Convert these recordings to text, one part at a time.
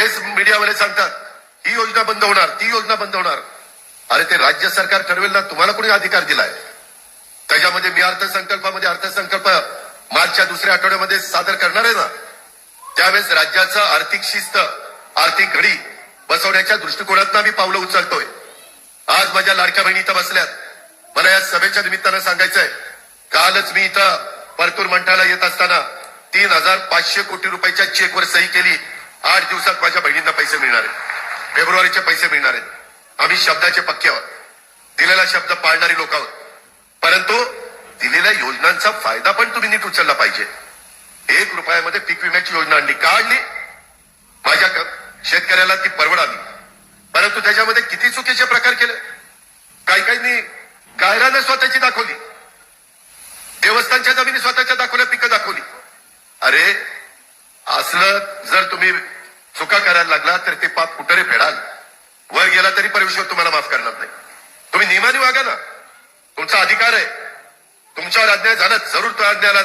हेच मीडियावाले सांगतात ही योजना बंद होणार ती योजना बंद होणार. अरे ते राज्य सरकार ठरवेल ना तुम्हाला कोणी अधिकार दिलाय? त्याच्यामध्ये मी अर्थसंकल्पामध्ये अर्थसंकल्प मार्चच्या दुसऱ्या आठवड्यामध्ये सादर करणार आहे ना? त्यावेळेस राज्याचं आर्थिक शिस्त आर्थिक घडी बसवण्याच्या दृष्टिकोनातून आम्ही पावलं उचलतोय. आज माझ्या लाडक्या बहिणी इथं बसल्यात. मला या सभेच्या निमित्तानं सांगायचंय कालच मी इथं परतूर मंठाला येत असताना तीन हजार पाचशे कोटी रुपयाच्या चेकवर सही केली. आठ दिवसात माझ्या बहिणींना पैसे मिळणार आहेत. फेब्रुवारीचे पैसे मिळणार आहेत. आम्ही शब्दाचे पक्के आहोत. दिलेला शब्द पाळणारी लोक आहोत. परंतु दिलेल्या योजनांचा फायदा पण तुम्ही नीट उचलला पाहिजे. एक रुपयामध्ये पीक विम्याची योजना आणली का आणली माझ्या शेतकऱ्याला ती परवडावी. परंतु त्याच्यामध्ये किती चुकीचे प्रकार केले? काही काहींनी गायरानं स्वतःची दाखवली. देवस्थानच्या जमिनी स्वतःच्या दाखवल्या पिकं दाखवली. अरे असलं जर तुम्ही चुका करायला लागला तर ते पाप कुठे फेडाल. वर गेला तरी परमेश्वर तुम्हाला माफ करणार नाही. तुम्ही नियमाने वागा ना. तुमचा अधिकार आहे. तुमच्यावर अन्याय झाला जरूर तो अन्यायाला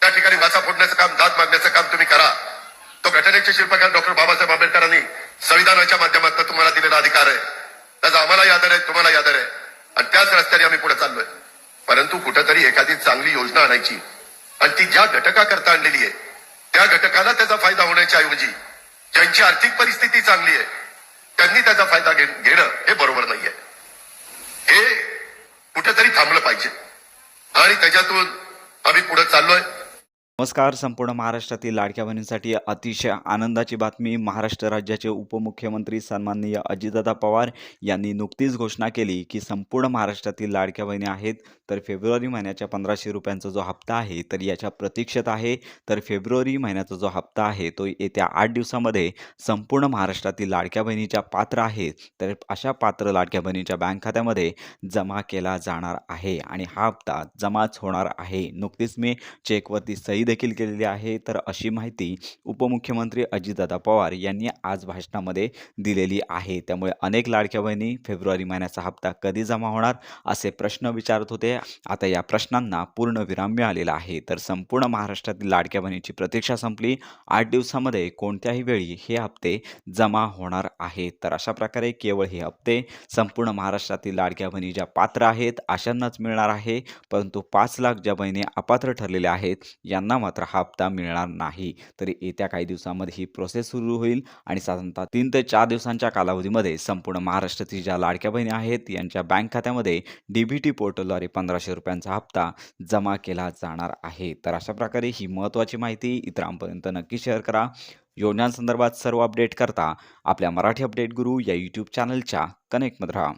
त्या ठिकाणी वाचा फोडण्याचं काम दाद मागण्याचं काम तुम्ही करा. तो घटनेचे शिल्पकार डॉक्टर बाबासाहेब आंबेडकरांनी संविधानाच्या माध्यमातून तुम्हाला दिलेला अधिकार आहे. त्याचा आम्हाला यादर आहे तुम्हाला यादर आहे. आणि त्याच रस्त्याने आम्ही पुढे चाललोय. परंतु कुठंतरी एखादी चांगली योजना आणायची. आणि ती ज्या घटकाकरता आणलेली आहे त्या घटकाला त्याचा फायदा होण्याच्या ऐवजी ज्यांची आर्थिक परिस्थिती चांगली आहे त्यांनी त्याचा फायदा घेणं हे बरोबर नाहीये. हे कुठेतरी थांबलं पाहिजे. आणि त्याच्यातून आम्ही पुढे चाललोय. नमस्कार. संपूर्ण महाराष्ट्रातील लाडक्या बहिणींसाठी अतिशय आनंदाची बातमी. महाराष्ट्र राज्याचे उपमुख्यमंत्री सन्माननीय अजितदादा पवार यांनी नुकतीच घोषणा केली की संपूर्ण महाराष्ट्रातील लाडक्या बहिणी आहेत तर फेब्रुवारी महिन्याच्या पंधराशे रुपयांचा जो हप्ता आहे तर याच्या प्रतीक्षेत आहे तर फेब्रुवारी महिन्याचा जो हप्ता आहे तो येत्या आठ दिवसामध्ये संपूर्ण महाराष्ट्रातील लाडक्या बहिणीच्या पात्र आहेत तर अशा पात्र लाडक्या बहिणीच्या बँक खात्यामध्ये जमा केला जाणार आहे आणि हा हप्ता जमाच होणार आहे. नुकतीच मी चेकवरती सही देखील केलेली आहे. तर अशी माहिती उपमुख्यमंत्री अजितदादा पवार यांनी आज भाषणामध्ये दिलेली आहे. त्यामुळे अनेक लाडक्या बहिणी फेब्रुवारी महिन्याचा हप्ता कधी जमा होणार असे प्रश्न विचारत होते. आता या प्रश्नांना पूर्ण विराम मिळालेला आहे. तर संपूर्ण महाराष्ट्रातील लाडक्या बहिणीची प्रतीक्षा संपली. आठ दिवसामध्ये कोणत्याही वेळी हे हप्ते जमा होणार आहेत? तर अशा प्रकारे केवळ हे हप्ते संपूर्ण महाराष्ट्रातील लाडक्या बहिणी ज्या पात्र आहेत अशांनाच मिळणार आहे. परंतु पाच लाख ज्या बहिणी अपात्र ठरलेल्या आहेत यांना मात्र हा हप्ता मिळणार नाही. तरी येत्या काही दिवसामध्ये ही प्रोसेस सुरू होईल आणि साधारणतः तीन ते चार दिवसांच्या कालावधीमध्ये संपूर्ण महाराष्ट्रातील ज्या लाडक्या बहिणी आहेत यांच्या बँक खात्यामध्ये डी बी टी पोर्टलद्वारे पंधराशे रुपयांचा हप्ता जमा केला जाणार आहे. तर अशा प्रकारे ही महत्त्वाची माहिती इतरांपर्यंत नक्की शेअर करा. योजनांसंदर्भात सर्व अपडेट करता आपल्या मराठी अपडेट गुरु या यूट्यूब चॅनलच्या कनेक्टमध्ये राहा.